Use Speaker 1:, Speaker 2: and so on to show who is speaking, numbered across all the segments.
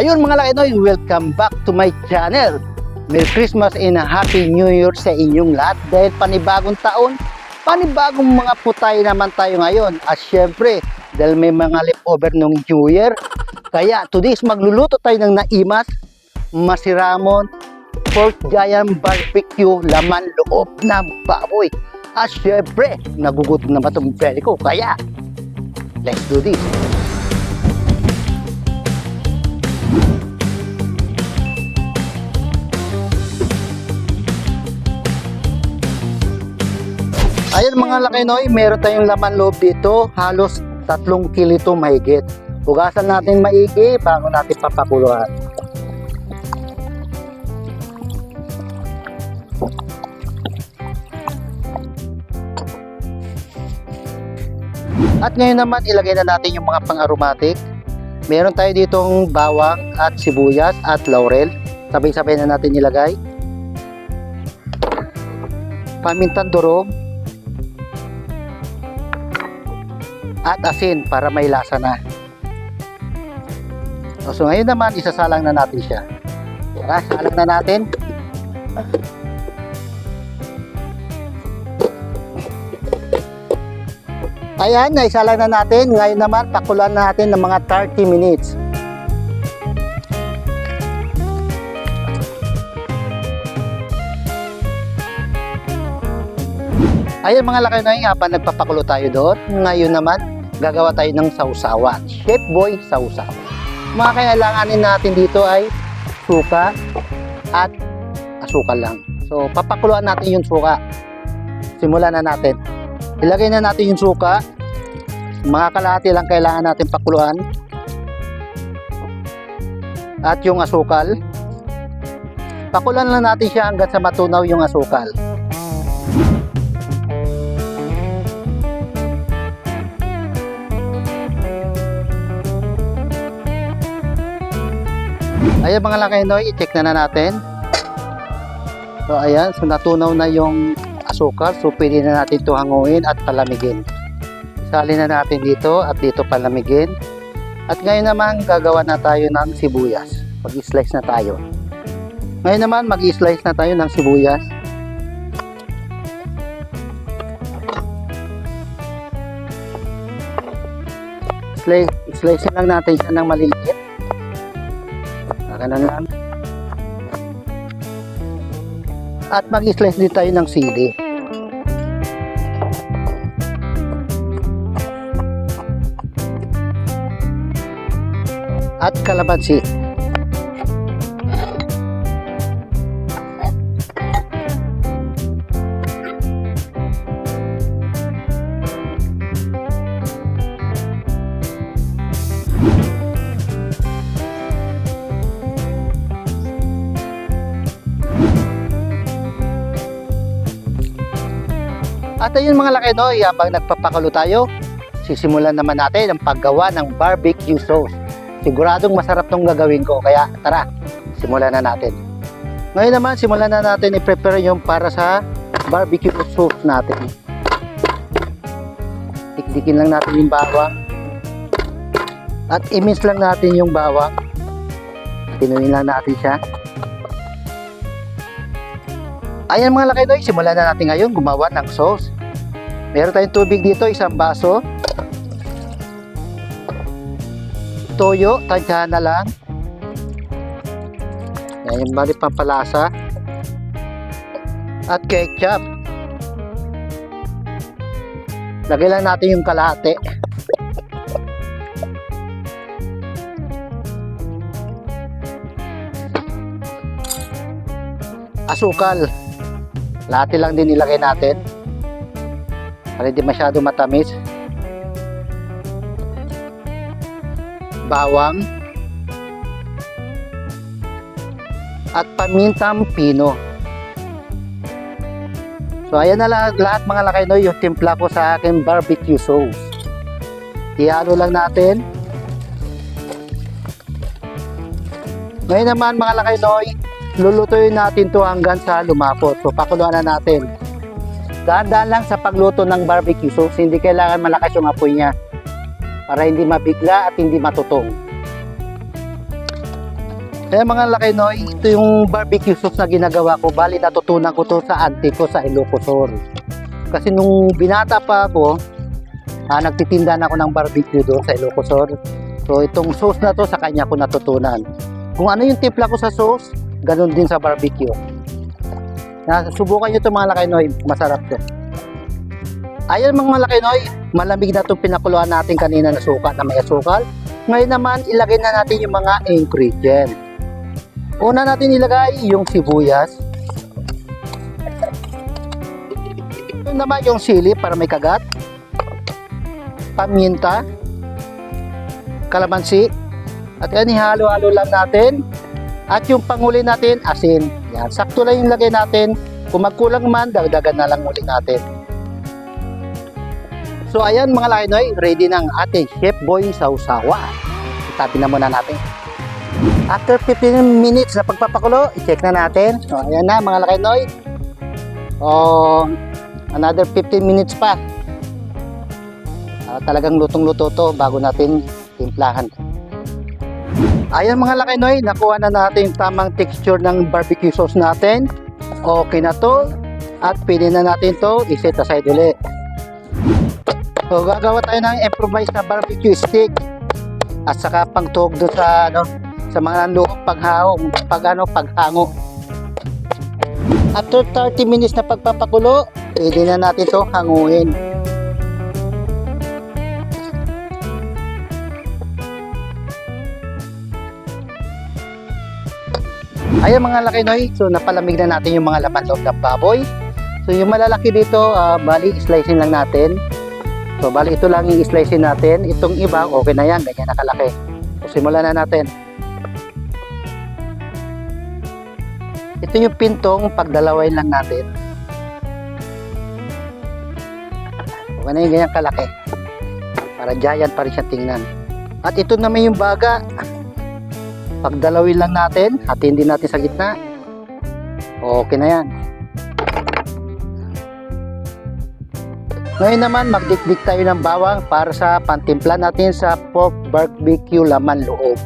Speaker 1: Ayun mga Lakinoy, welcome back to my channel. Merry Christmas and a Happy New Year sa inyong lahat dahil panibagong taon, panibagong mga putay naman tayo ngayon. At syempre, dahil may mga leftover nung New Year, kaya today is magluluto tayo ng naimas, masiramon, pork giant barbecue, laman loob ng baboy. At syempre, nagugutom na ba itong ko? Kaya, let's do this. Ayan mga lakinoy, meron tayong laman loob dito, halos tatlong kilo ito mahigit. Hugasan natin maigi bago natin papakuluan. At ngayon naman ilagay na natin yung mga pang-aromatic. Meron tayo ditong bawang at sibuyas at laurel. Sabay-sabay na natin ilagay. Pamintang durog at asin para may lasa na. So ngayon naman isasalang na natin siya. Tara, salang na natin. Ayan, naisalang na natin. Ngayon naman, pakulan natin ng mga 30 minutes. Ayan mga lakay na habang nagpapakulo tayo doon. Ngayon naman, gagawa tayo ng sausawan. Chef Boy Sausaw. Mga kailanganin natin dito ay suka at asukal lang. So, papakuluan natin yung suka. Simulan na natin. Ilagay na natin yung suka. Mga kalahati lang kailangan natin pakuluan. At yung asukal. Pakulan lang natin siya hanggang sa matunaw yung asukal. Ayan mga lakay i-check na na natin. So ayan, so natunaw na yung asukal. So pwede na natin ito hanguin at palamigin. Sali na natin dito at dito palamigin. At ngayon naman gagawa na tayo ng sibuyas. Mag-slice na tayo. Ngayon naman mag-slice na tayo ng sibuyas. Slice, slice lang natin siya ng maliliit. Ganun lang. At mag-slice din tayo ng sili. At kalamansi. At ayun mga laki no, habang nagpapakulo tayo, sisimulan naman natin ang paggawa ng barbecue sauce. Siguradong masarap tong gagawin ko, kaya tara, simulan na natin. Ngayon naman, simulan na natin i-prepare yung para sa barbecue sauce natin. Tikdikin lang natin yung bawang. At i-mince lang natin yung bawang. Pinuin lang natin siya. Ayan mga laki doy, simulan na natin ngayon gumawa ng sauce. Meron tayong tubig dito, isang baso. Toyo, tansyahan na lang. Yan yung bali pampalasa. At ketchup. Lagay lang natin yung kalate. Asukal. Lati lang din ilagay natin. Para hindi masyado matamis. Bawang. At pamintang pino. So ayan na lahat, lahat mga lakay no, yung timpla ko sa aking barbecue sauce. Ihalo lang natin. Ngayon naman mga lakay noy, lulutuin natin to hanggang sa lumapot. So pakuluan na natin. Dahan-dahan lang sa pagluto ng barbecue sauce, hindi kailangan malakas yung apoy niya para hindi mabigla at hindi matutong. Kaya mga lakay noy, ito yung barbecue sauce na ginagawa ko. Bali, natutunan ko to sa auntie ko sa Ilocosur. Kasi nung binata pa ako, ah, nagtitinda na ako ng barbecue doon sa Ilocosur. So, itong sauce na to sa kanya ko natutunan. Kung ano yung timpla ko sa sauce, ganun din sa barbecue. Subukan nyo ito mga lakay noy, masarap to. Ayan mga lakay noy, malamig na itong pinakuluan natin kanina na suka na may asukal. Ngayon naman, ilagay na natin yung mga ingredient. Una natin ilagay yung sibuyas. Ito naman yung sili para may kagat. Paminta. Kalamansi. At yan, ihalo-halo lang natin. At yung panguli natin, asin. Yan, sakto lang yung lagay natin. Kung magkulang man, dagdagan na lang ulit natin. So ayan mga lainoy, ready ng ating Chef Boy Sausawa. Itabi na muna natin. After 15 minutes na pagpapakulo, i-check na natin. So ayan na mga lainoy. Oh, another 15 minutes pa. Ah, talagang lutong-luto to bago natin timplahan. Ayan mga lainoy, nakuha na natin tamang texture ng barbecue sauce natin. Okay na to. At pwede na natin to iset aside ulit. So, gagawa tayo ng improvised na barbecue stick at saka pangtuog doon sa ano sa mga nanloob paghango, pag ano, paghango. After 30 minutes na pagpapakulo, pwede na natin to hanguin. Ayan mga laki noy, so napalamig na natin yung mga laman loob ng baboy. So yung malalaki dito, ah, bali slicing lang natin. So, bali ito lang yung slice natin. Itong iba, okay na yan. Ganyan nakalaki. So, simulan na natin. Ito yung pintong pagdalawain lang natin. Okay na yung ganyan kalaki. Para giant pa rin siya tingnan. At ito naman yung baga. Pagdalawin lang natin. Hatiin din natin sa gitna. Okay na yan. Ngayon naman, magdikdik tayo ng bawang para sa pantimpla natin sa pork barbecue laman loob.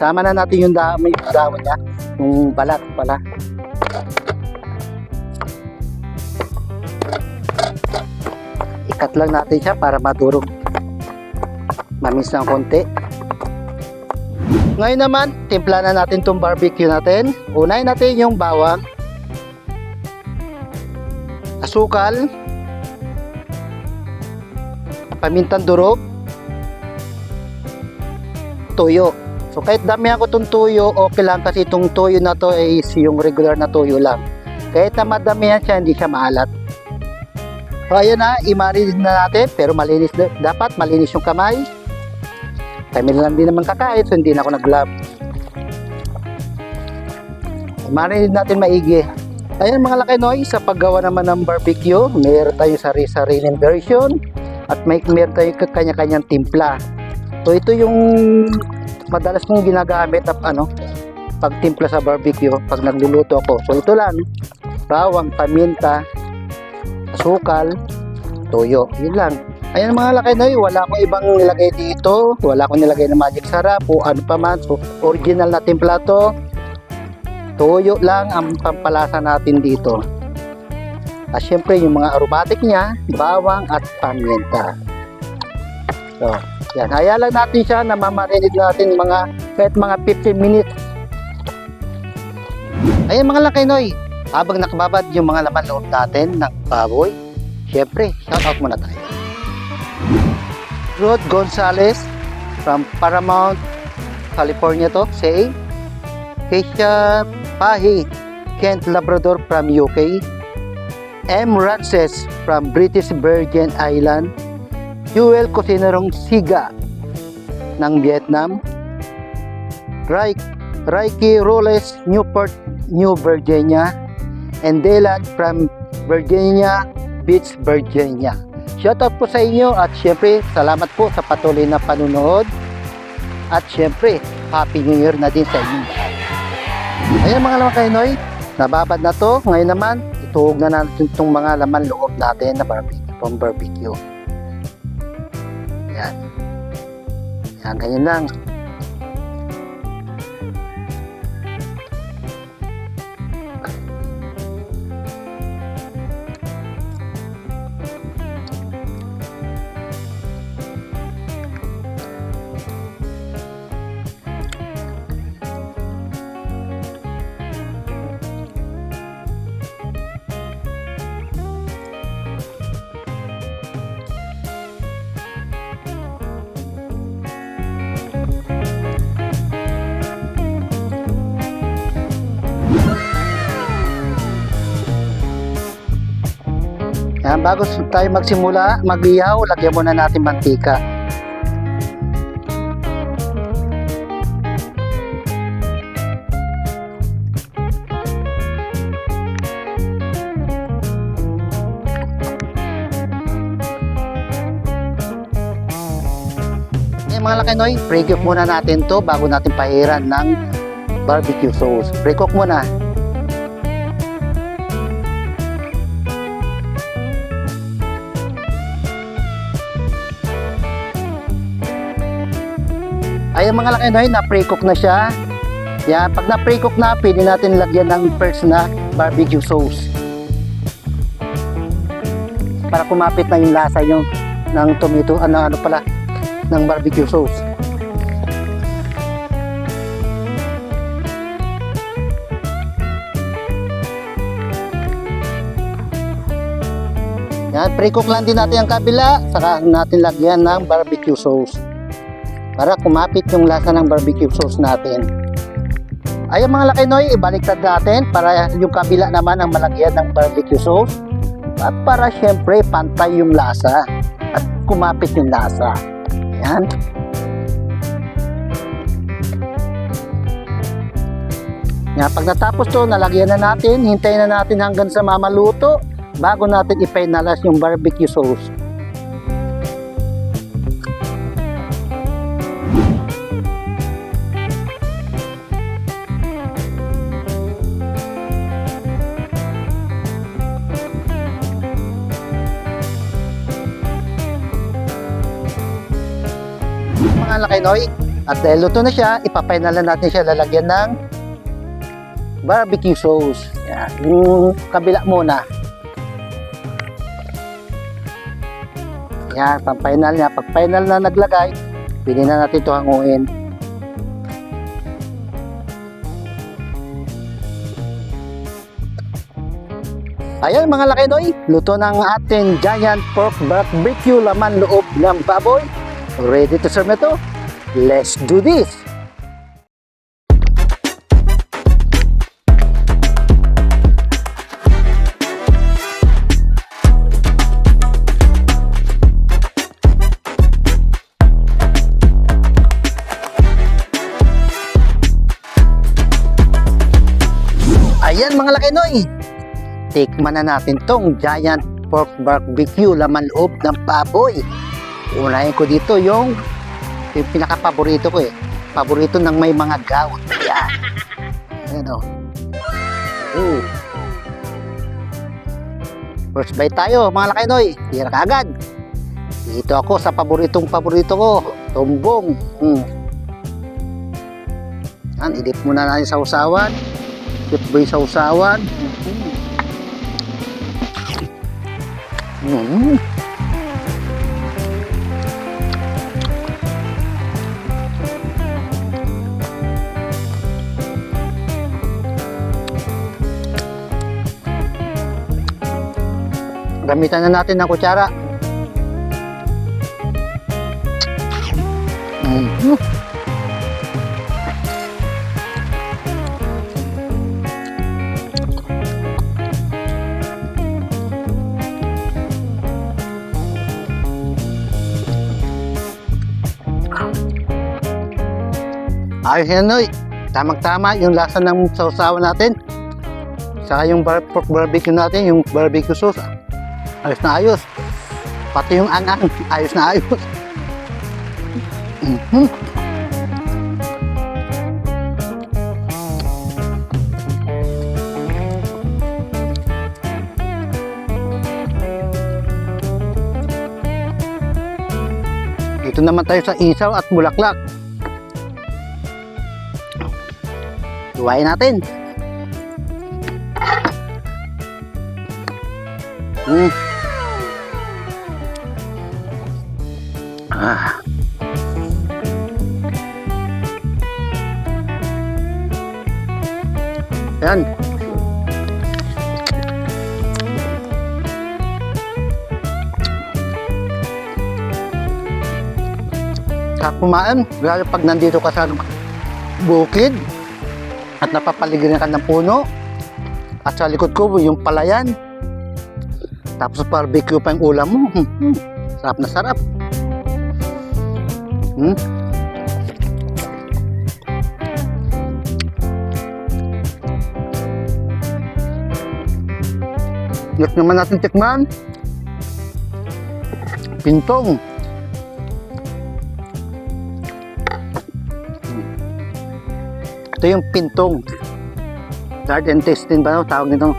Speaker 1: Sama na natin yung dami, yung dahon niya, yung balat pala. Ikat lang natin siya para madurog. Mamis ng konti. Ngayon naman, timpla na natin itong barbecue natin. Unahin natin yung bawang asukal, pamintang durog, tuyo. So kahit damihan ko itong tuyo, okay lang kasi itong tuyo na to is yung regular na tuyo lang. Kahit na madamihan siya, hindi siya maalat. So ayan na, i-marinate na natin, pero malinis, dapat malinis yung kamay. Kami lang din naman kakain, so hindi na ako nag-glove. I-marinate natin maigi. Ayan mga laki noy, sa paggawa naman ng barbecue, mayroon tayong sari-sariling version at may meron tayong kanya-kanyang timpla. So ito yung madalas kong ginagamit at ano, pagtimpla sa barbecue pag nagluluto ako. So ito lang, bawang, paminta, asukal, toyo. Yun lang. Ayan mga laki noy, wala akong ibang nilagay dito. Wala akong nilagay na magic sarap o ano pa man. So original na timpla to. Tuyo lang ang pampalasa natin dito. At syempre yung mga aromatic niya, bawang at paminta. So, yan. Hayaan natin siya na mamarinate natin mga kahit mga 15 minutes. Ayan mga lakinoy, habang nakababad yung mga laman loob natin ng baboy, syempre, shout out muna tayo. Rod Gonzalez from Paramount, California to, say, Keisha Pahi, Kent Labrador from UK, M. Rances from British Virgin Island, Joel Cosinerong Siga ng Vietnam, Raik, Raiki Roles, Newport, New Virginia, and Delan from Virginia Beach, Virginia. Shoutout po sa inyo at syempre salamat po sa patuloy na panunood at syempre Happy New Year na din sa inyo. Ayan mga laman kayo, Noy. Nababad na to. Ngayon naman, ituhog na natin itong mga laman loob natin na barbecue, from barbecue. Yan. Yan, ganyan lang. Yan, bago tayo magsimula, mag-ihaw, lagyan muna natin mantika. Yan mga lakinoy, pre-cook muna natin to bago natin pahiran ng barbecue sauce. Pre-cook muna. Ayan mga lakinoy, na pre-cook na siya. Yan, pag na pre-cook na, pwede natin lagyan ng first na barbecue sauce. Para kumapit na yung lasa yung ng tomato, ano, ano pala, ng barbecue sauce. Yan, pre-cook lang din natin ang kabila, saka natin lagyan ng barbecue sauce. Para kumapit yung lasa ng barbecue sauce natin. Ayan mga lakinoy, ibaliktad natin para yung kabila naman ang malagyan ng barbecue sauce. At para syempre pantay yung lasa at kumapit yung lasa. Ayan. Yan, pag natapos to, nalagyan na natin, hintayin na natin hanggang sa mamaluto bago natin ipinalas yung barbecue sauce. Mga lakinoy. At dahil luto na siya, ipapinalan natin siya lalagyan ng barbecue sauce. Yan, yung kabila muna. Yan, pang-final niya. Pag final na naglagay, pwede na natin ito hanguin. Ayan mga lakinoy, luto ng ating giant pork barbecue laman loob ng baboy. Ready to na to? Let's do this! Ayan mga lakinoy, tikman na natin tong giant pork barbecue laman loob ng baboy. Unahin ko dito yung, yung pinaka-paborito ko eh. Paborito ng may mga gout. Yan. Ayan o. Oh. First bite tayo mga lakinoy. Tira ka agad. Dito ako sa paboritong paborito ko. Tumbong. Hmm. Yan, idip muna natin sa usawan. Dip ba sa usawan? Mm. Mm. Gamitan na natin ng kutsara. Mm. Ayos yan, Noy. Tamang-tama yung lasa ng sausawan natin. Saka yung bar pork barbecue natin, yung barbecue sauce. Ayos na ayos. Pati yung angang, ayos na ayos. Mhm. Dito naman tayo sa isaw at bulaklak. Luwain natin. Mm. Ah. Yan. Sa kumain, lalo pag nandito ka sa bukid at napapaligiran ka ng puno at sa likod ko yung palayan Tapos barbecue pa yung ulam mo. Sarap na sarap. Hmm? Next naman natin tikman. Pintong. Ito yung pintong. Large intestine ba? Tawag nito.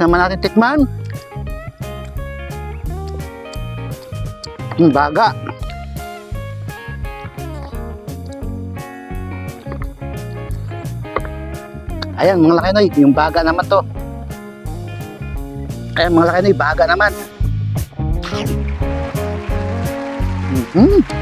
Speaker 1: Next naman natin tikman. Yung baga. Ayan, mga laki noy, yung baga naman to. Ayan, mga laki noy, baga naman. Mhm.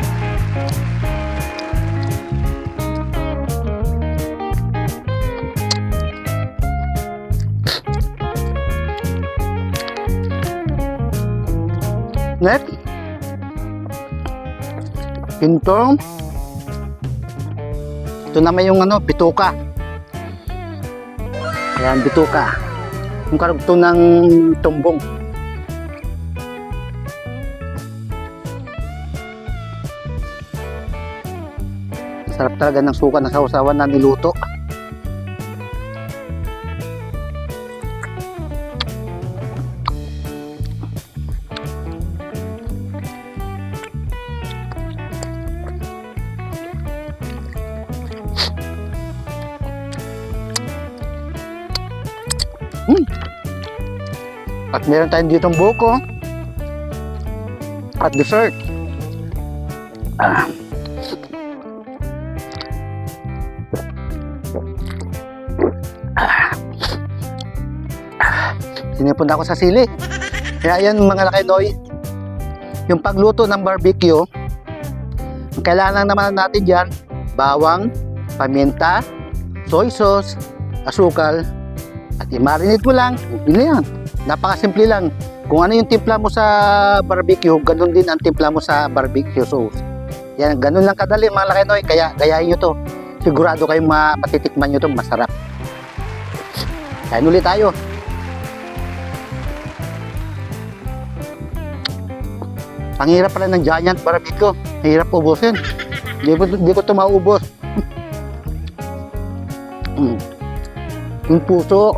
Speaker 1: Next. Pintong. Ito naman yung ano, bituka. Ayan, bituka. Yung karugtong ng tumbong. Sarap talaga ng suka na sausawan na niluto. At meron tayong ditong buko. At dessert. Ah. Ah. Ah. Sinipunta ako sa sili. Kaya yan mga laki noy. Yung pagluto ng barbecue, ang kailangan naman natin dyan, bawang, paminta, soy sauce, asukal, at i-marinate mo lang, yun yan. Napakasimple lang. Kung ano yung timpla mo sa barbecue, ganun din ang timpla mo sa barbecue sauce. Yan, ganun lang kadali mga laki noy. Kaya gayahin nyo to. Sigurado kayong ma matitikman nyo to, masarap. Kain ulit tayo. Panghirap pala ng giant barbecue. Hirap ubusin. Hindi ko, ko ito maubos. Yung puso,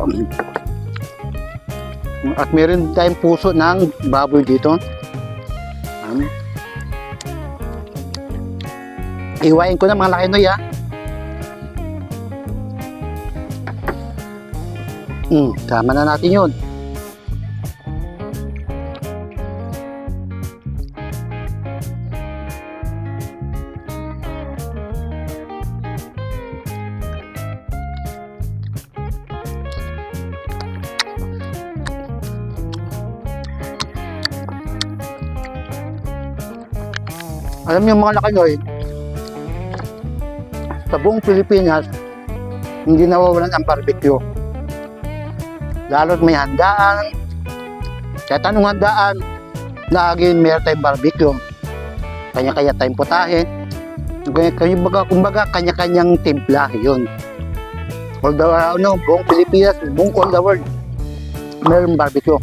Speaker 1: at meron tayong puso ng baboy dito. Um, iwain ko na mga laki noy ha. Hmm, tama na natin yun. Alam niyo mga lakanoy, sa buong Pilipinas, hindi nawawalan ang barbecue. Lalo't may handaan, kahit anong handaan, lagi meron tayong barbecue. Kanya-kanya tayong putahe. Kumbaga, kumbaga, kanya-kanyang timpla, yun. All the, ano, buong Pilipinas, buong all the world, meron barbecue.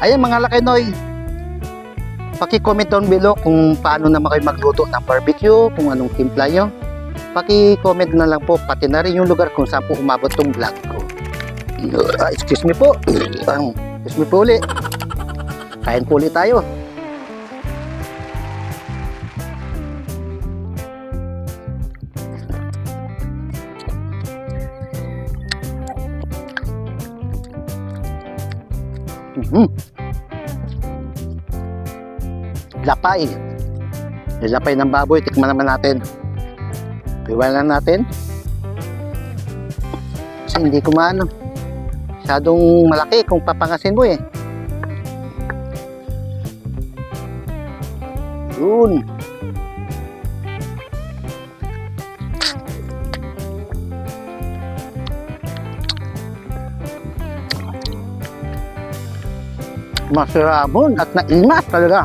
Speaker 1: Ayan mga lakinoy, Paki-comment down below kung paano naman kayo magluto ng barbecue, kung anong timpla nyo. Paki-comment na lang po, pati na rin yung lugar kung saan po umabot tong vlog ko. Ah, excuse me po. Excuse me po ulit. Kain po ulit tayo. lapay. Yung lapay ng baboy, tikman naman natin. Piwalan natin. Kasi hindi ko maano. Masyadong malaki kung papangasin mo eh. Yun. Masarabon at naimas talaga.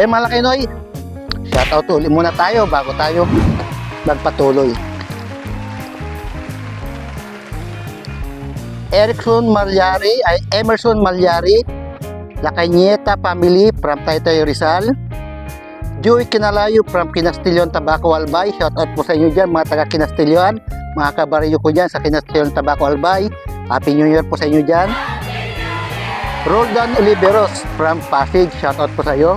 Speaker 1: Ay malaki noy. Shoutout ulit muna tayo bago tayo magpatuloy. Erickson Malyari ay Emerson Malyari La Cañeta family from Taytay Rizal. Joey Kinalayo from Kinastilyon Tabaco Albay. Shout out po sa inyo dyan mga taga Kinastilyon. Mga kabaryo ko dyan sa Kinastilyon Tabaco Albay. Happy New Year po sa inyo dyan. Roldan Oliveros from Pasig. Shout out po sa iyo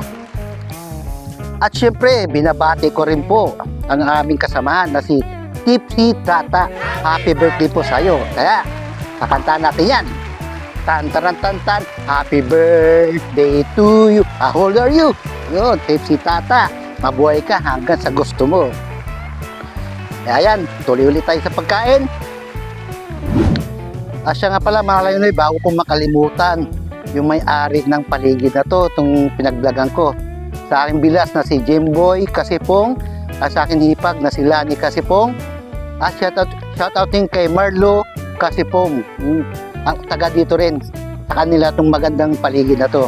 Speaker 1: at syempre binabati ko rin po ang aming kasamahan na si Tipsy Tata. Happy birthday po sa iyo kaya kakanta natin yan. Tan tan tan tan. Happy birthday to you. How old are you? Yun tipsy tata. Mabuhay ka hanggang sa gusto mo. Kaya yan tuloy ulit tayo sa pagkain. At siya nga pala mga kalayonoy bago kong makalimutan yung may-ari ng paligid na to itong pinaglagan ko sa aking bilas na si Jimboy Kasipong at sa aking hipag na si Lani Kasipong at shoutout, shoutout din kay Marlo Kasipong yung ang taga dito rin sa kanila itong magandang paligid na to.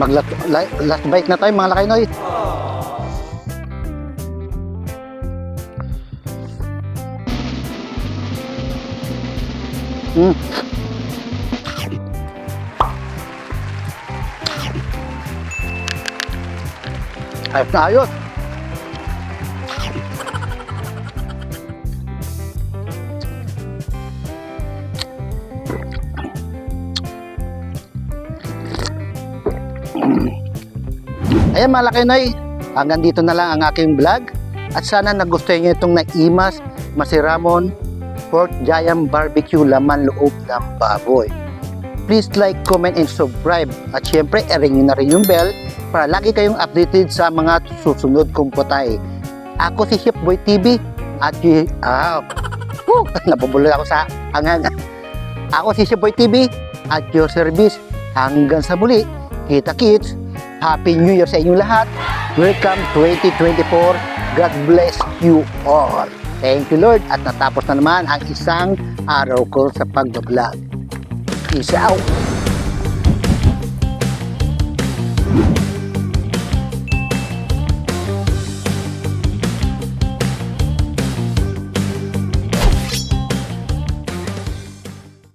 Speaker 1: Mag last bite na tayo mga lakay noy. Mm. Ayos na ayos. Ayan mga Lakinoy, hanggang dito na lang ang aking vlog. At sana nagustuhan nyo itong naimas, masiramon, pork giant barbecue laman loob ng baboy. Please like, comment, and subscribe. At syempre, i-ring nyo na rin yung bell para lagi kayong updated sa mga susunod kong putay. Ako si Chef Boy TV at y- ah, whew, nabubulol ako sa hanggang. Ako si Chef Boy TV at your service. Hanggang sa muli, kita kits, Happy New Year sa inyong lahat. Welcome 2024. God bless you all. Thank you Lord at natapos na naman ang isang araw ko sa pag-vlog. Peace out.